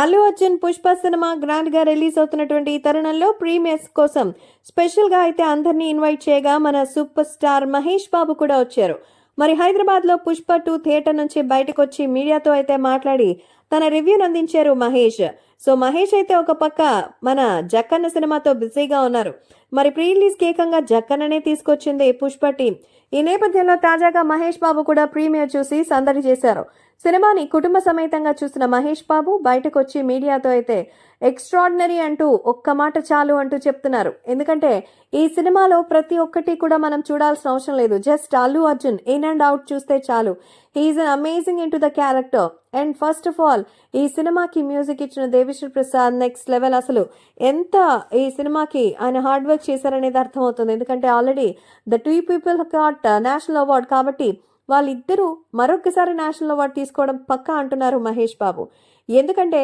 Allu Arjun Pushpa cinema గ్రాండ్గా release అవుతున్నటువంటి ఈ తరుణంలో ప్రీమియర్స్ కోసం స్పెషల్గా అయితే అందరినీ ఇన్వైట్ చేయగా మన సూపర్ స్టార్ మహేష్ బాబు కూడా వచ్చారు. మరి హైదరాబాద్లో పుష్ప టూ థియేటర్ నుంచి బయటకు వచ్చి మీడియాతో అయితే మాట్లాడి తన రివ్యూను అందించారు మహేష్. సో మహేష్ అయితే ఒక పక్క మన జక్కన్న సినిమాతో బిజీగా ఉన్నారు. మరి ప్రీ రిలీజ్ ఏకంగా జక్కన్ననే తీసుకొచ్చింది పుష్ప టీం. ఈ నేపథ్యంలో తాజాగా మహేష్ బాబు కూడా ప్రీమియర్ చూసి సందడి చేశారు. సినిమాని కుటుంబ సమేతంగా చూసిన మహేష్ బాబు బయటకు వచ్చి మీడియాతో అయితే ఎక్స్ట్రాడినరీ అంటూ ఒక్క మాట చాలు అంటూ చెప్తున్నారు. ఎందుకంటే ఈ సినిమాలో ప్రతి ఒక్కటి కూడా మనం చూడాల్సిన అవసరం లేదు. Just Allu Arjun in and out చూస్తే చాలు. He's an amazing into the character. And first of all ఈ సినిమాకి మ్యూజిక్ ఇచ్చిన దేవిశ్రీ ప్రసాద్ నెక్స్ట్ లెవెల్ అసలు ఎంత ఈ సినిమాకి ఆయన హార్డ్ వర్క్ చేశారనేది అర్థమవుతుంది. ఎందుకంటే already the two people got national award కాబట్టి వాళ్ళిద్దరూ మరొకసారి నేషనల్ అవార్డు తీసుకోవడం పక్కా అంటున్నారు మహేష్ బాబు. ఎందుకంటే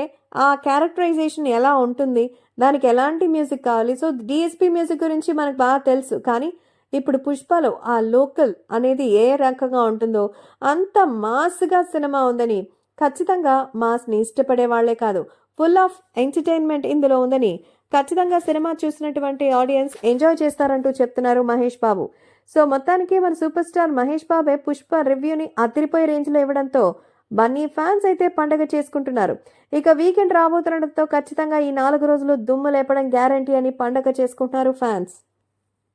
ఆ క్యారెక్టరైజేషన్ ఎలా ఉంటుంది దానికి ఎలాంటి మ్యూజిక్ కావాలి సో డిఎస్పి మ్యూజిక్ గురించి మనకు బాగా తెలుసు. కానీ ఇప్పుడు పుష్పలో ఆ లోకల్ అనేది ఏ రకంగా ఉంటుందో అంత మాస్గా సినిమా ఉందని ఖచ్చితంగా మాస్ని ఇష్టపడే వాళ్ళే కాదు. ఫుల్ ఆఫ్ ఎంటర్టైన్మెంట్ ఇందులో ఉందని ఖచ్చితంగా సినిమా చూసినటువంటి ఆడియన్స్ ఎంజాయ్ చేస్తారంటూ చెప్తున్నారు మహేష్ బాబు. సో మొత్తానికి మన సూపర్ స్టార్ మహేష్ బాబే పుష్ప రివ్యూని అదిరిపోయే రేంజ్లో ఇవ్వడంతో బన్నీ ఫ్యాన్స్ అయితే పండగ చేసుకుంటున్నారు. ఇక వీకెండ్ రాబోతుండటంతో ఖచ్చితంగా ఈ నాలుగు రోజులు దుమ్ము లేపడం గ్యారంటీ అని పండగ చేసుకుంటున్నారు ఫ్యాన్స్.